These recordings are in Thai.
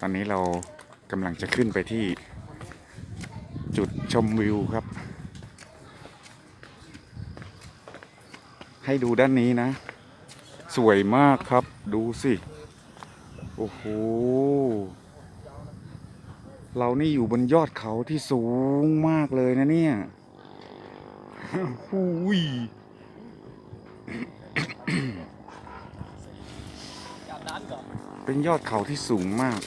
ตอนนี้เรากำลังจะขึ้นไปที่จุดชมวิวครับ ให้ดูด้านนี้นะ สวยมากครับดูสิ โอ้โห เรานี่อยู่บนยอดเขาที่สูงมากเลยนะเนี่ยหูยเป็นยอดเขาที่สูงมาก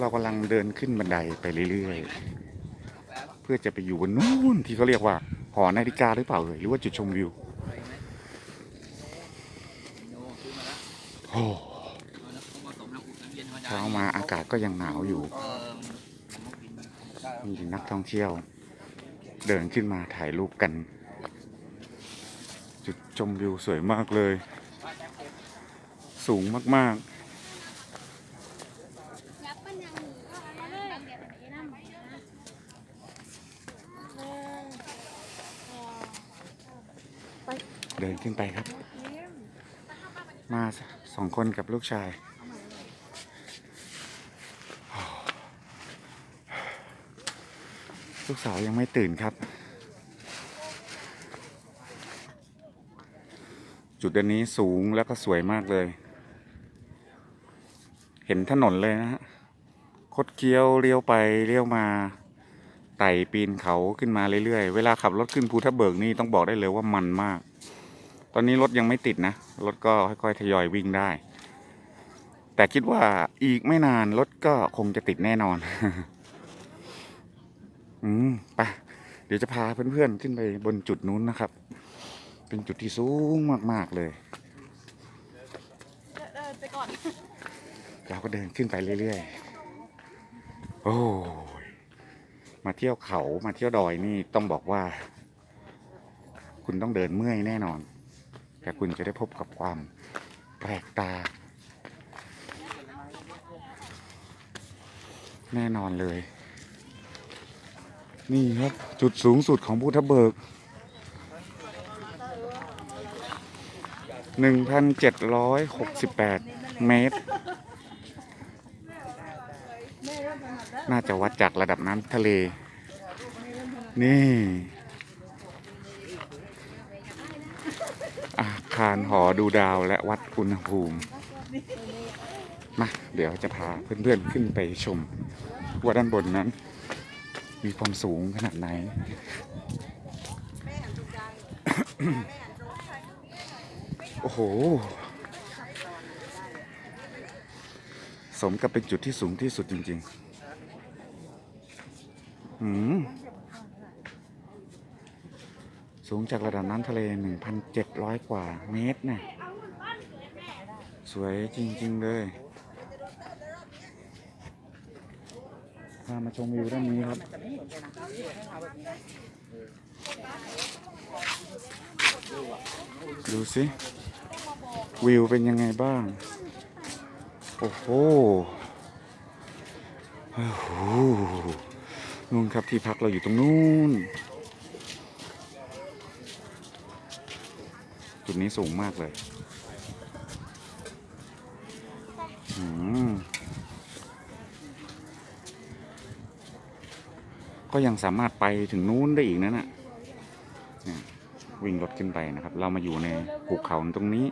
เรากำลังเดินขึ้นบันไดไปเรื่อยๆ เพื่อจะไปอยู่บนนู้นที่เขาเรียกว่าหอนาฬิกาหรือเปล่าเอ่ยหรือว่าจุดชมวิวโอ้เช้ามาอากาศก็ยังหนาวอยู่ มีนักท่องเที่ยว เดินขึ้นมาถ่ายรูปกัน จุดชมวิวสวยมากเลย สูงมากยับปัญญาหนีก็เอาเลยเดี๋ยวไปนั่งใหม่นะ ๆ เดิน ขึ้นไปครับ มาสองคนกับลูกชาย ลูกสาวยังไม่ตื่นครับ จุดอันนี้สูงแล้วก็สวยมากเลย เห็นถนนเลยนะฮะคดเคี้ยวเลี้ยวไปเลี้ยวมาไต่ปีนเขาขึ้นมาเรื่อยๆ เวลาขับรถขึ้นภูทับเบิกนี่ต้องบอกได้เลยว่ามันมาก ตอนนี้รถยังไม่ติดนะ รถก็ค่อยๆทยอยวิ่งได้ แต่คิดว่าอีกไม่นานรถก็คงจะติดแน่นอน อืมไปเดี๋ยวจะพาเพื่อนๆขึ้นไปบนจุดนู้นนะครับ เป็นจุดที่สูงมากๆเลยเดินไปก่อนเราก็เดินขึ้นไปเรื่อยๆ โอ้ย มาเที่ยวเขามาเที่ยวดอยนี่ต้องบอกว่า คุณต้องเดินเมื่อยแน่นอน แต่คุณจะได้พบกับความแปลกตา แน่นอนเลย นี่ครับ จุดสูงสุดของภูทับเบิก 1,768 เมตร น่าจะวัดจากระดับน้ำทะเล นี่ อาคารหอดูดาวและวัดอุณหภูมิ มา เดี๋ยวจะพาเพื่อนๆขึ้นไปชม ว่าด้านบนนั้น มีความสูงขนาดไหน โอ้โห สมกับเป็นจุดที่สูงที่สุดจริงๆหืม สูงจากระดับน้ำทะเล 1,700 กว่าเมตรนี่ยสวยจริง ๆ เลยพามาชมวิวด้านนี้ครับดูสิวิวเป็นยังไงบ้าง โอ้โหโอ้โหนู่นครับที่พักเราอยู่ตรงนู้น จุดนี้สูงมากเลยอืมก็ยังสามารถไปถึงนู้นได้อีกนะน่ะเนี่ยวิ่งรถขึ้นไปนะครับ เรามาอยู่ในภูเขาตรงนี้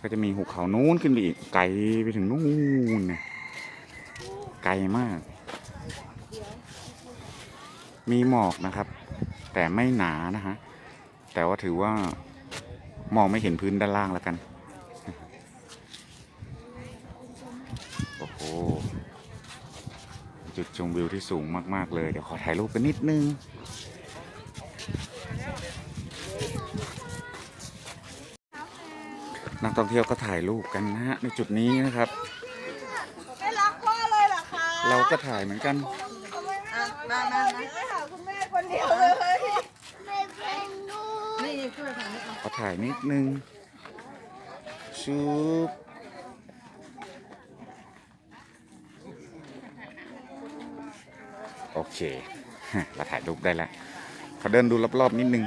ก็จะมีหุบเขานู้นขึ้นไปอีก ไกลไปถึงนู้นนะไกลมาก มีหมอกนะครับ แต่ไม่หนานะฮะ แต่ว่าถือว่า มองไม่เห็นพื้นด้านล่างแล้วกัน โอ้โห จุดชมวิวที่สูงมาก ๆ เลย เดี๋ยวขอถ่ายรูปกันนิดนึง นักท่องเที่ยวก็ถ่ายรูปกันนะฮะ ในจุดนี้นะครับ ไม่รักพ่อเลยเหรอคะ เราก็ถ่ายเหมือนกันอะมามามาไม่หาคุณแม่คนเดียวเลย ไม่เป็นลูก นี่ ช่วยถ่ายนิดนึงขอถ่ายนิดนึงชุบโอเคเราถ่ายรูปได้แล้วขอเดินดูรอบๆนิดนึง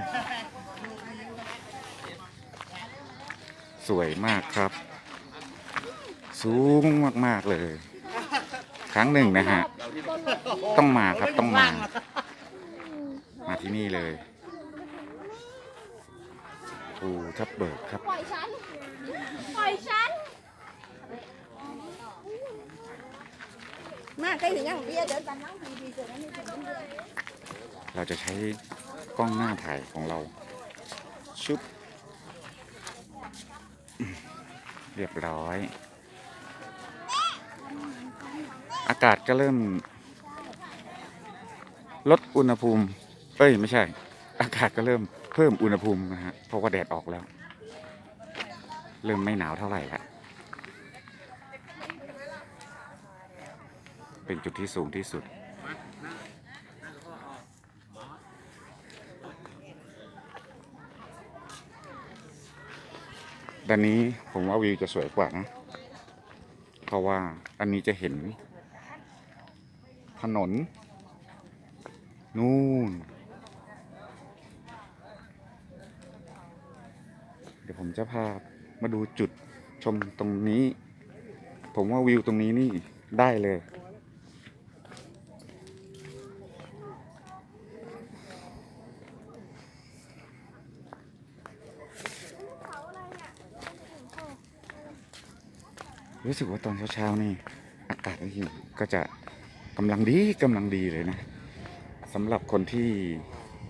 สวยมากครับ สูงมากๆเลย ครั้งหนึ่งนะฮะ ต้องมาครับต้องมา มาที่นี่เลย ภูทับเบิกครับ ปล่อยฉัน ปล่อยฉัน มาใกล้ถึงยังเบียร์เดินตามนั่งดีดีเกินนี่ถึงเดือนเราจะใช้กล้องหน้าถ่ายของเรา ชุบ เรียบร้อย อากาศก็เริ่ม ลดอุณหภูมิ เอ้ย ไม่ใช่ อากาศก็เริ่มเพิ่มอุณหภูมินะฮะเพราะว่าแดดออกแล้ว เริ่มไม่หนาวเท่าไหร่ละเป็นจุดที่สูงที่สุด ด้านนี้ผมว่าวิวจะสวยกว่านะ เพราะว่าอันนี้จะเห็นถนน นู่น เดี๋ยว ผมจะพามาดูจุดชมตรงนี้ ผมว่าวิวตรงนี้นี่ได้เลย รู้สึกว่าตอนเช้าๆนี่ อากาศนี่ก็จะกำลังดีกำลังดีเลยนะสำหรับคนที่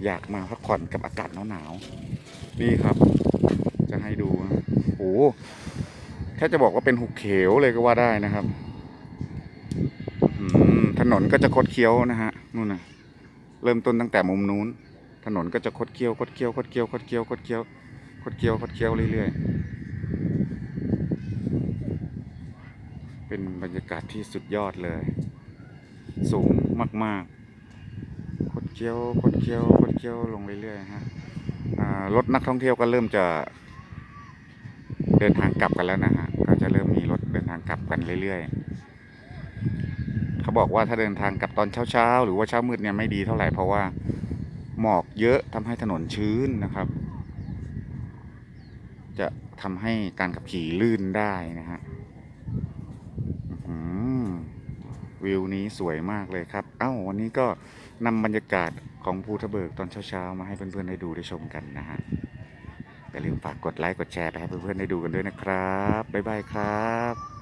อยากมาพักผ่อนกับอากาศหนาวๆนี่ครับ จะให้ดูโอ้โหแค่จะบอกว่าเป็นหุบเขวเลยก็ว่าได้นะครับถนนก็จะคดเคี้ยวนะฮะนู่นนะเริ่มต้นตั้งแต่มุมนู้น ถนนก็จะคดเคี้ยวคดเคี้ยวคดเคี้ยวคดเคี้ยวคดเคี้ยวคดเคี้ยวคดเคี้ยวเรื่อยๆ เป็นบรรยากาศที่สุดยอดเลย สูงมากๆ คดเคี้ยวคดเคี้ยวคดเคี้ยวลงเรื่อยๆฮะอ่ารถนักท่องเที่ยวก็เริ่มจะ เดินทางกลับกันแล้วนะฮะก็จะเริ่มมีรถเดินทางกลับกันเรื่อยๆเขาบอกว่าถ้าเดินทางกลับตอนเช้าๆหรือว่าเช้ามืดเนี่ยไม่ดีเท่าไหร่เพราะว่าหมอกเยอะทำให้ถนนชื้นนะครับ จะทำให้การขับขี่ลื่นได้นะฮะวิวนี้สวยมากเลยครับ เอ้าวันนี้ก็นำบรรยากาศของภูทะเบิกตอนเช้าๆ มาให้เพื่อนๆได้ดูได้ชมกันนะฮะ อย่าลืมฝากกดไลค์กดแชร์ไปให้เพื่อนๆได้ดูกันด้วยนะครับ บ๊ายบายครับ